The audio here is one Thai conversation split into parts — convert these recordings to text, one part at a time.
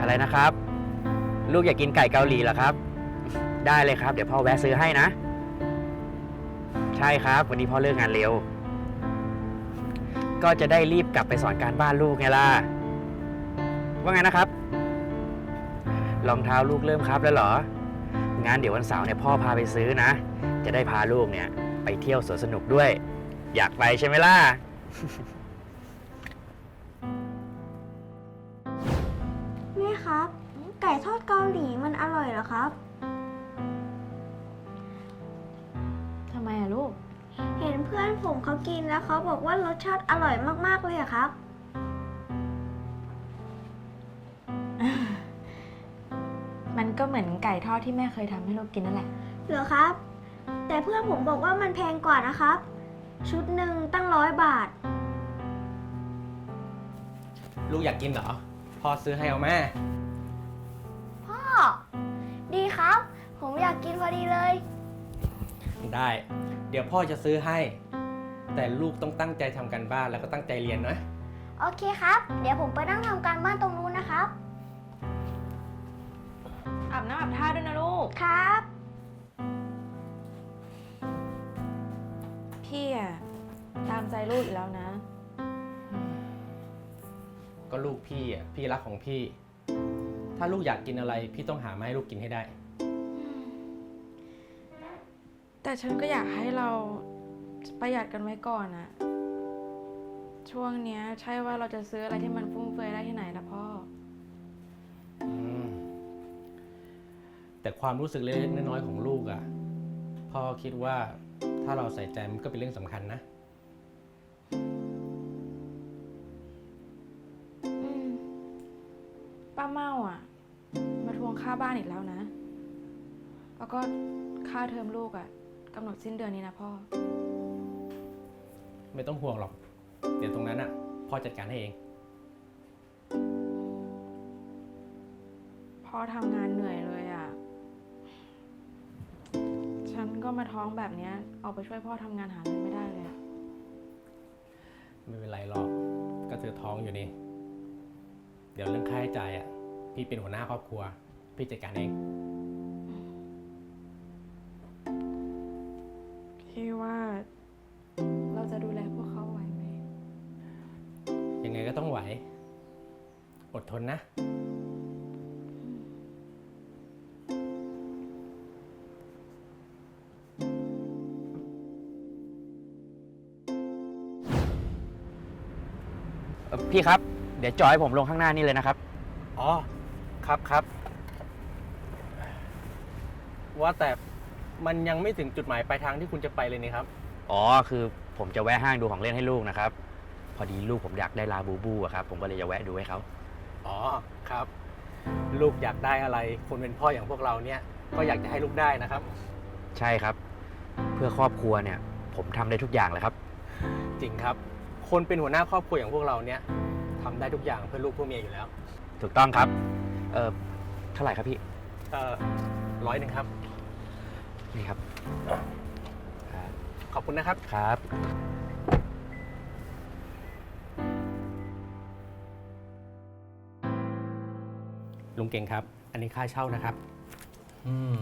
อะไรนะครับ ลูกอยากกินไก่เกาหลีเหรอครับ ได้เลยครับ เดี๋ยวพ่อแวะซื้อให้นะ ใช่ครับ วันนี้พ่อเลิกงานเร็ว ก็จะได้รีบกลับไปสอนการบ้านลูกไงล่ะ ว่าไงนะครับ รองเท้าลูกเริ่มครับแล้วเหรองั้นเดี๋ยววันเสาร์เนี่ยพ่อพาไปซื้อนะ จะได้พาลูกเนี่ย ไปเที่ยวสวนสนุกด้วย อยากไปใช่ไหมล่ะ ครับ ไก่ทอดเกาหลีมันอร่อยเหรอครับ ทำไมอะลูก เห็นเพื่อนผมเขากินแล้วเขาบอกว่ารสชาติอร่อยมากๆเลยอะครับ มันก็เหมือนไก่ทอดที่แม่เคยทำให้ลูกกินนั่นแหละ เหรอครับ แต่เพื่อนผมบอกว่ามันแพงกว่านะครับ ชุดหนึ่งตั้งร้อยบาท ลูกอยากกินเหรอ พ่อซื้อให้เอาแม่ พ่อ ดีครับ ผมอยากกินพอดีเลย ได้ เดี๋ยวพ่อจะซื้อให้ แต่ลูกต้องตั้งใจทำกันบ้านแล้วก็ตั้งใจเรียนนะ โอเคครับ เดี๋ยวผมไปนั่งทำการบ้านตรงนู้นนะครับ อาบน้ำอาบท่าด้วยนะลูก ครับ พี่อะตามใจลูกอีกแล้วนะ ก็ลูกพี่อะพี่รักของพี่ ถ้าลูกอยากกินอะไร พี่ต้องหามาให้ลูกกินให้ได้ แต่ฉันก็อยากให้เราประหยัดกันไว้ก่อนอะช่วงเนี้ยใช่ว่าเราจะซื้ออะไรที่มันฟุ่มเฟือยได้ที่ไหนนะพ่อ อืมแต่ความรู้สึกเล็กๆน้อยๆของลูกอะพ่อคิดว่าถ้าเราใส่ใจมันก็เป็นเรื่องสำคัญนะ เมาอะ มาทวงค่าบ้านอีกแล้วนะ แล้วก็ค่าเทอมลูกอะกำหนดสิ้นเดือนนี้นะพ่อ ไม่ต้องห่วงหรอก เดี๋ยวตรงนั้นอะ พ่อจัดการให้เอง พ่อทำงานเหนื่อยเลยอะ ฉันก็มาท้องแบบเนี้ยออกไปช่วยพ่อทำงานหาเงินไม่ได้เลยอะไม่เป็นไรหรอก ก็เธอท้องอยู่นี่ เดี๋ยวเรื่องค่าใช้จ่ายอะ พี่เป็นหัวหน้าครอบครัว พี่จัดการเอง พี่ว่าเราจะดูแลพวกเขาไหวไหม ยังไงก็ต้องไหว อดทนนะ เอ่อพี่ครับ เดี๋ยวจอยผมลงข้างหน้านี่เลยนะครับ อ๋อ ครับครับ ว่าแต่มันยังไม่ถึงจุดหมายปลายทางที่คุณจะไปเลยนี่ครับ อ๋อ คือผมจะแวะห้างดูของเล่นให้ลูกนะครับ พอดีลูกผมอยากได้ลาบูบูอะครับ ผมก็เลยจะแวะดูให้เขา อ๋อครับ ลูกอยากได้อะไร คนเป็นพ่ออย่างพวกเราเนี่ย ก็อยากจะให้ลูกได้นะครับ ใช่ครับ เพื่อครอบครัวเนี่ย ผมทำได้ทุกอย่างเลยครับ จริงครับ คนเป็นหัวหน้าครอบครัวอย่างพวกเราเนี่ยทำได้ทุกอย่างเพื่อลูกเพื่อเมียอยู่แล้ว ถูกต้องครับ เออเท่าไหร่ครับพี่ เอ่อร้อยหนึ่งครับ นี่ครับ ขอบคุณนะครับ ครับ ลุงเก่งครับ อันนี้ค่าเช่านะครับ อืม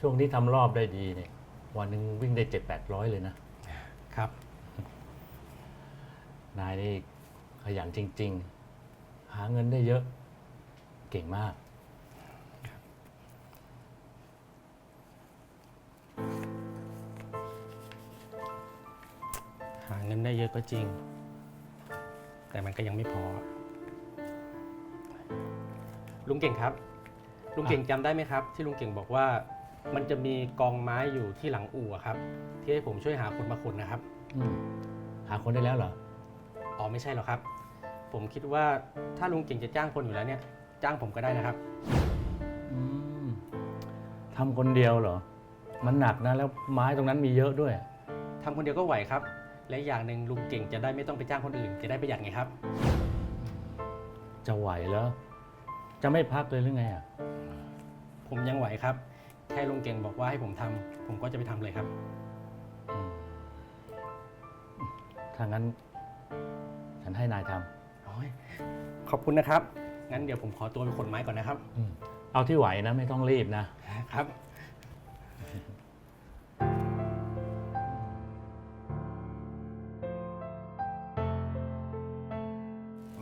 ช่วงที่ทำรอบได้ดีเนี่ย วันหนึ่งวิ่งได้เจ็ดแปดร้อยเลยนะ ครับ นายนี่ขยันจริง ๆ หาเงินได้เยอะ เก่งมาก หาเงินได้เยอะก็จริง แต่มันก็ยังไม่พอ ลุงเก่งครับ ลุงเก่งจำได้ไหมครับ ที่ลุงเก่งบอกว่า มันจะมีกองไม้อยู่ที่หลังอู่อะครับ ที่ให้ผมช่วยหาคนมาขนนะครับ อืมหาคนได้แล้วเหรอ อ๋อไม่ใช่หรอกครับ ผมคิดว่าถ้าลุงเก่งจะจ้างคนอยู่แล้วเนี่ย จ้างผมก็ได้นะครับ อืมทำคนเดียวเหรอ มันหนักนะ แล้วไม้ตรงนั้นมีเยอะด้วย ทำคนเดียวก็ไหวครับ และอีกอย่างหนึ่งลุงเก่งจะได้ไม่ต้องไปจ้างคนอื่น จะได้ประหยัดไงครับ จะไหวแล้ว จะไม่พักเลยหรือไงอะ ผมยังไหวครับ แค่ลุงเก่งบอกว่าให้ผมทำผมก็จะไปทำเลยครับ อืมถ้างั้น ฉันให้นายทำ โอ้ยขอบคุณนะครับ งั้นเดี๋ยวผมขอตัวไปขนไม้ก่อนนะครับอืมเอาที่ไหวนะไม่ต้องรีบนะ ครับ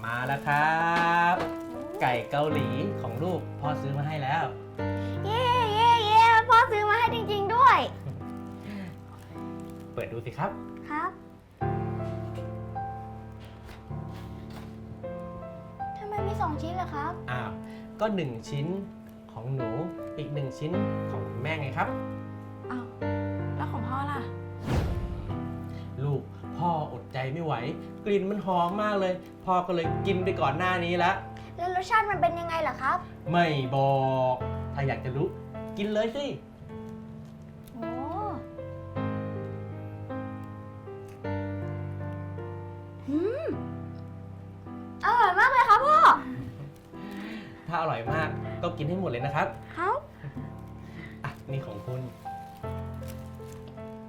มาแล้วครับ ไก่เกาหลีของลูกพ่อซื้อมาให้แล้ว เย้เย้เย้พ่อซื้อมาให้จริง ๆ ด้วย เปิดดูสิครับครับ ชิ้นเหรอครับ อ้าวก็ 1 ชิ้นของหนูอีก 1 ชิ้นของแม่ไงครับ อ้าวแล้วของพ่อล่ะ ลูกพ่ออดใจไม่ไหว กลิ่นมันหอมมากเลย พ่อก็เลยกินไปก่อนหน้านี้แล้วแล้วรสชาติมันเป็นยังไงล่ะครับ ไม่บอก ถ้าอยากจะรู้ กินเลยสิ นให้หมดเลยนะครับครับ อะนี่ของคุณ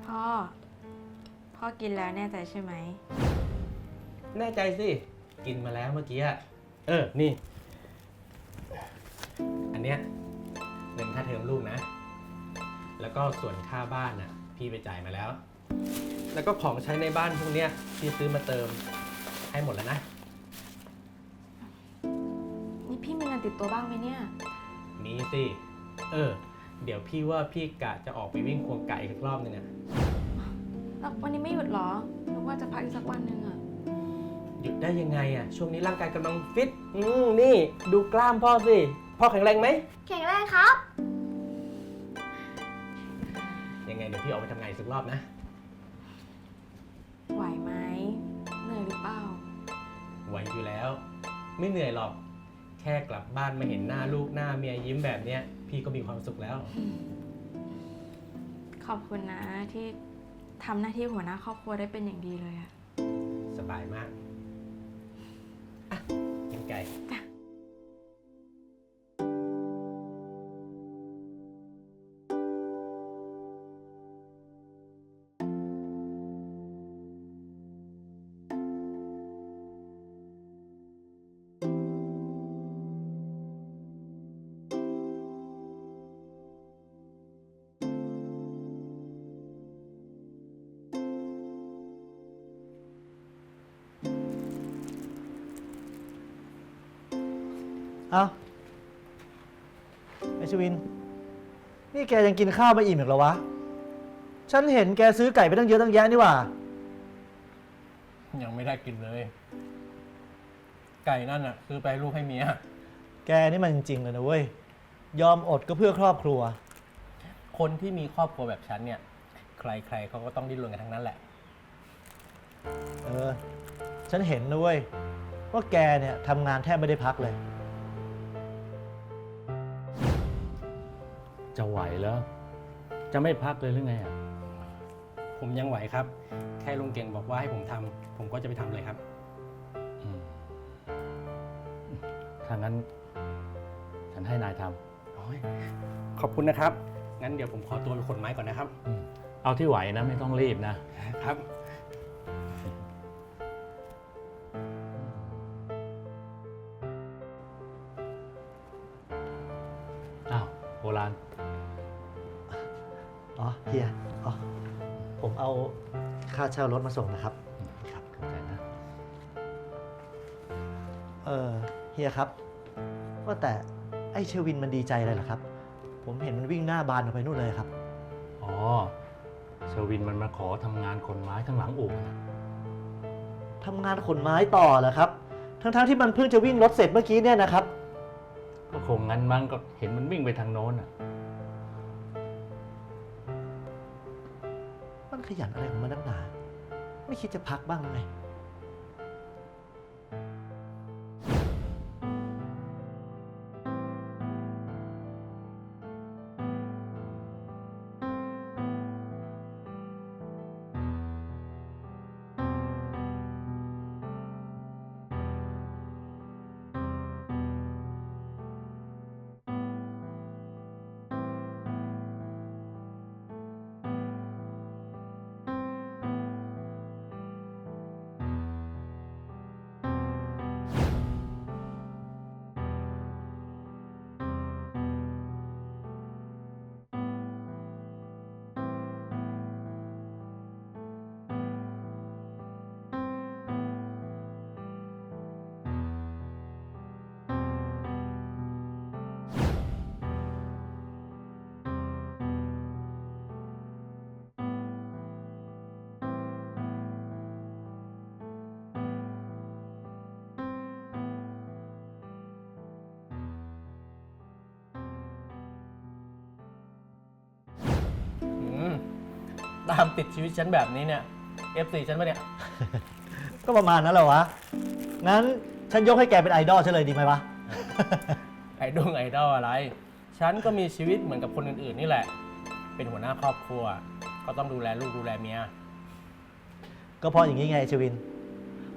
พ่อ พ่อกินแล้วแน่ใจใช่ไหม แน่ใจสิ กินมาแล้วเมื่อกี้อะเออ นี่ อันเนี้ยเงินค่าเทอมลูกนะ แล้วก็ส่วนค่าบ้านน่ะ พี่ไปจ่ายมาแล้ว แล้วก็ของใช้ในบ้านพวกเนี้ยพี่ซื้อมาเติมให้หมดแล้วนะ นี่พี่มีเงินติดตัวบ้างไหมเนี่ย มีสิ เออ เดี๋ยวพี่ว่าพี่กะจะออกไปวิ่งควงไก่อีกรอบนึงอะแล้ววันนี้ไม่หยุดเหรอนึกว่าจะพักอีกสักวันหนึ่งอะหยุดได้ยังไงอะช่วงนี้ร่างกายกำลังฟิต อืมนี่ ดูกล้ามพ่อสิ พ่อแข็งแรงไหม แข็งแรงครับ ยังไงเดี๋ยวพี่ออกไปทำงานอีกสักรอบนะ ไหวไหมเหนื่อยหรือเปล่า ไหวอยู่แล้ว ไม่เหนื่อยหรอก แค่กลับบ้านมาเห็นหน้าลูกหน้าเมียยิ้มแบบเนี้ย พี่ก็มีความสุขแล้ว ขอบคุณนะที่ทำหน้าที่หัวหน้าครอบครัวได้เป็นอย่างดีเลยอะสบายมากอะกินไก่ เอาไอชวิน นี่แกยังกินข้าวไม่อิ่มอีกเหรอวะ ฉันเห็นแกซื้อไก่ไปตั้งเยอะตั้งแยะนี่หว่า ยังไม่ได้กินเลย ไก่นั่นอะซื้อไปลูกให้เมียแกนี่มันจริงๆเลยนะเว้ย ยอมอดก็เพื่อครอบครัว คนที่มีครอบครัวแบบฉันเนี่ย ใครๆเขาก็ต้องดิ้นรนกันทั้งนั้นแหละ เออ ฉันเห็นนะเว้ยว่าแกเนี่ยทำงานแทบไม่ได้พักเลย จะไหวแล้ว จะไม่พักเลยหรือไงอะ ผมยังไหวครับ แค่ลุงเก่งบอกว่าให้ผมทำผมก็จะไปทำเลยครับ อืมถ้างั้น ฉันให้นายทำโอ้ยขอบคุณนะครับ งั้นเดี๋ยวผมขอตัวไปขนไม้ก่อนนะครับอืมเอาที่ไหวนะ ไม่ต้องรีบนะ ครับ อ๋อผมเอาค่าเช่ารถมาส่งนะครับอืมครับเข้าใจนะ เออเฮียครับ ว่าแต่ไอ้เชวินมันดีใจอะไรเหรอครับ ผมเห็นมันวิ่งหน้าบานออกไปนู่นเลยครับ อ๋อเชอร์วินมันมาขอทำงานคนไม้ข้างหลังอู่นะทำงานขนไม้ต่อเหรอครับ ทั้งๆที่มันเพิ่งจะวิ่งรถเสร็จเมื่อกี้เนี่ยนะครับ ก็คงงั้นมั้งก็เห็นมันวิ่งไปทางโน้นอะ มันขยันอะไรของมันนักหนา ไม่คิดจะพักบ้างไง ตามติดชีวิตฉันแบบนี้เนี่ย FC ฉันปะเนี่ย ก็ประมาณนั้นแหละวะ งั้นฉันยกให้แกเป็นไอดอลฉันเลยดีไหมวะ ไอดงไอดอลอะไร ฉันก็มีชีวิตเหมือนกับคนอื่นๆนี่แหละ เป็นหัวหน้าครอบครัว ก็ต้องดูแลลูกดูแลเมีย ก็เพราะอย่างนี้ไงชวิน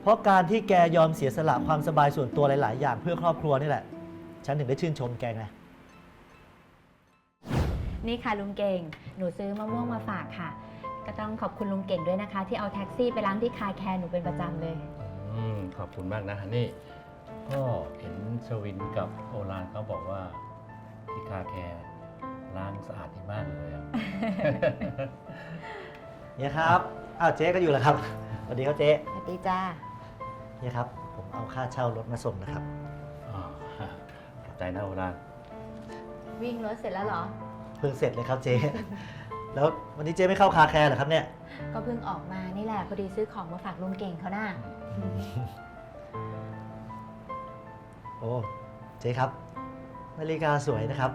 เพราะการที่แกยอมเสียสละความสบายส่วนตัวหลาย ๆ อย่างเพื่อครอบครัวนี่แหละ ฉันถึงได้ชื่นชมแกไง นี่ค่ะลุงเก่ง หนูซื้อมะม่วงมาฝากค่ะ ก็ต้องขอบคุณลุงเก่งด้วยนะคะ ที่เอาแท็กซี่ไปล้างที่คาแคร์หนูเป็นประจำเลย อืมขอบคุณมากนะฮันนี่ก็เห็นชวินกับโอรานเขาบอกว่าที่คาแคร์ล้างสะอาดดีมากเลยอะ เนี่ยครับ อ้าวเจ๊ก็อยู่แล้วครับ สวัสดีครับเจ๊สวัสดีจ้า เนี่ยครับ ผมเอาค่าเช่ารถมาส่งนะครับอ๋อขอบใจนะโอรานวิ่งรถเสร็จแล้วเหรอ เพิ่งเสร็จเลยครับเจ๊ แล้ววันนี้เจ๊ไม่เข้าคาแคร์เหรอครับเนี่ย ก็เพิ่งออกมานี่แหละพอดีซื้อของมาฝากลุงเก่งเขาน่ะโอ้ เจ๊ครับ นาฬิกาสวยนะครับ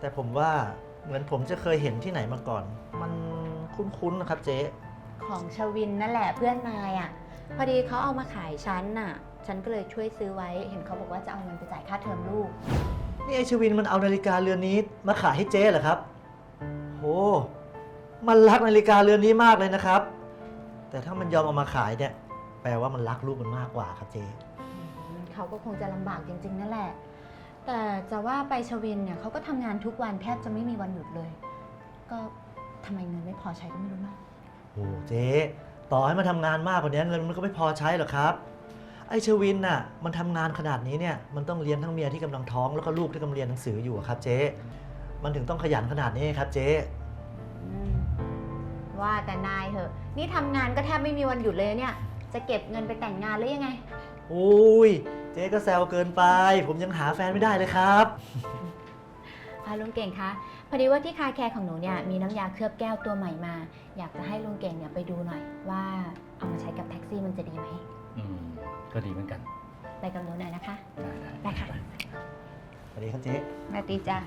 แต่ผมว่าเหมือนผมจะเคยเห็นที่ไหนมาก่อน มันคุ้นๆนะครับเจ๊ ของชวินนั่นแหละเพื่อนนายอะ พอดีเขาเอามาขายฉันน่ะ ฉันก็เลยช่วยซื้อไว้ เห็นเขาบอกว่าจะเอาเงินไปจ่ายค่าเทอมลูก นี่ไอชวินมันเอานาฬิกาเรือนนี้มาขายให้เจ๊เหรอครับโห มันรักนาฬิกาเรือนนี้มากเลยนะครับ แต่ถ้ามันยอมเอามาขายเนี่ย แปลว่ามันรักลูกมันมากกว่าครับเจ๊เขาก็คงจะลำบากจริง ๆ นั่นแหละ แต่จะว่าไปชวินเนี่ยเขาก็ทำงานทุกวันแทบจะไม่มีวันหยุดเลย ก็ทำไมเงินไม่พอใช้ก็ไม่รู้นะโอ้เจ๊ต่อให้มันทำงานมากกว่านี้เงินมันก็ไม่พอใช้หรอกครับ ไอชวินน่ะ มันทำงานขนาดนี้เนี่ย มันต้องเลี้ยงทั้งเมียที่กำลังท้องแล้วก็ลูกที่กำลังเรียนหนังสืออยู่อะครับเจ๊ มันถึงต้องขยันขนาดนี้ครับเจ๊อืม ว่าแต่นายเหอะ นี่ทำงานก็แทบไม่มีวันหยุดเลยเนี่ย จะเก็บเงินไปแต่งงานหรือยังไง โอ้ย เจ๊ก็แซวเกินไป ผมยังหาแฟนไม่ได้เลยครับอาลุงเก่งคะพอดีว่าที่คาแคร์ของหนูเนี่ยมีน้ำยาเคลือบแก้วตัวใหม่มา อยากจะให้ลุงเก่งเนี่ยไปดูหน่อย ว่าเอามาใช้กับแท็กซี่มันจะดีไหมอืม ก็ดีเหมือนกัน ไปกับหนูหน่อยนะคะ ได้ได้ได้ค่ะ สวัสดีครับเจ๊สวัสดีจ้า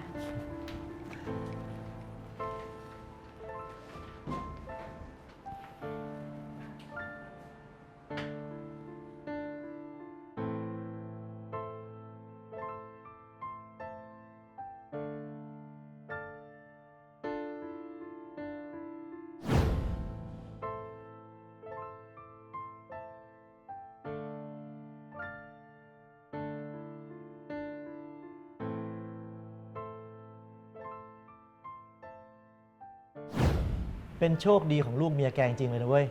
เป็นโชคดีของลูกเมียแกจริงๆเลยนะเว้ย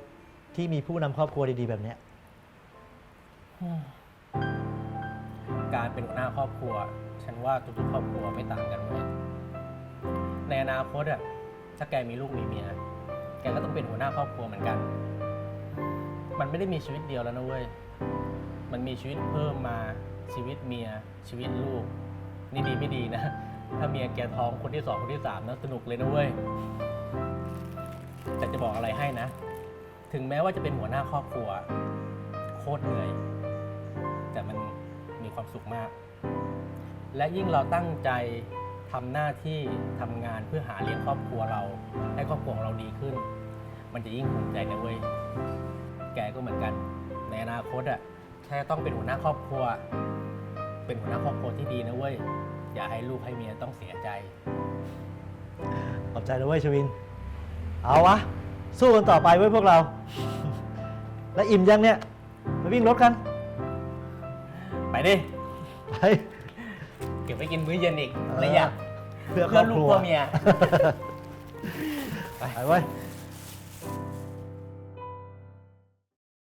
ที่มีผู้นำครอบครัวดีๆแบบเนี้ย การเป็นหัวหน้าครอบครัว ฉันว่าทุกๆครอบครัวไม่ต่างกันเลยในอนาคตอะถ้าแกมีลูกมีเมีย แกก็ต้องเป็นหัวหน้าครอบครัวเหมือนกัน มันไม่ได้มีชีวิตเดียวแล้วนะเว้ย มันมีชีวิตเพิ่มมาชีวิตเมีย ชีวิตลูก นี่ดีไม่ดีนะ ถ้าเมียแกท้องคนที่สองคนที่สามนะสนุกเลยนะเว้ย แต่จะบอกอะไรให้นะ ถึงแม้ว่าจะเป็นหัวหน้าครอบครัว โคตรเหนื่อย แต่มันมีความสุขมาก และยิ่งเราตั้งใจทำหน้าที่ทำงานเพื่อหาเลี้ยงครอบครัวเรา ให้ครอบครัวของเราดีขึ้น มันจะยิ่งภูมิใจนะเว้ย แกก็เหมือนกัน ในอนาคตอะแค่ต้องเป็นหัวหน้าครอบครัว เป็นหัวหน้าครอบครัวที่ดีนะเว้ย อย่าให้ลูกให้เมียต้องเสียใจ ขอบใจนะเว้ยชวิน เอาวะ สู้กันต่อไปเว้ยพวกเรา แล้วอิ่มยังเนี่ย มาวิ่งรถกัน ไปดิ ไปเก็บไว้กินมื้อเย็นอีกอะไรอย่างเพื่อครเพื่ออบลูคกรัว เพื่อเมีย ไปเว้ยไ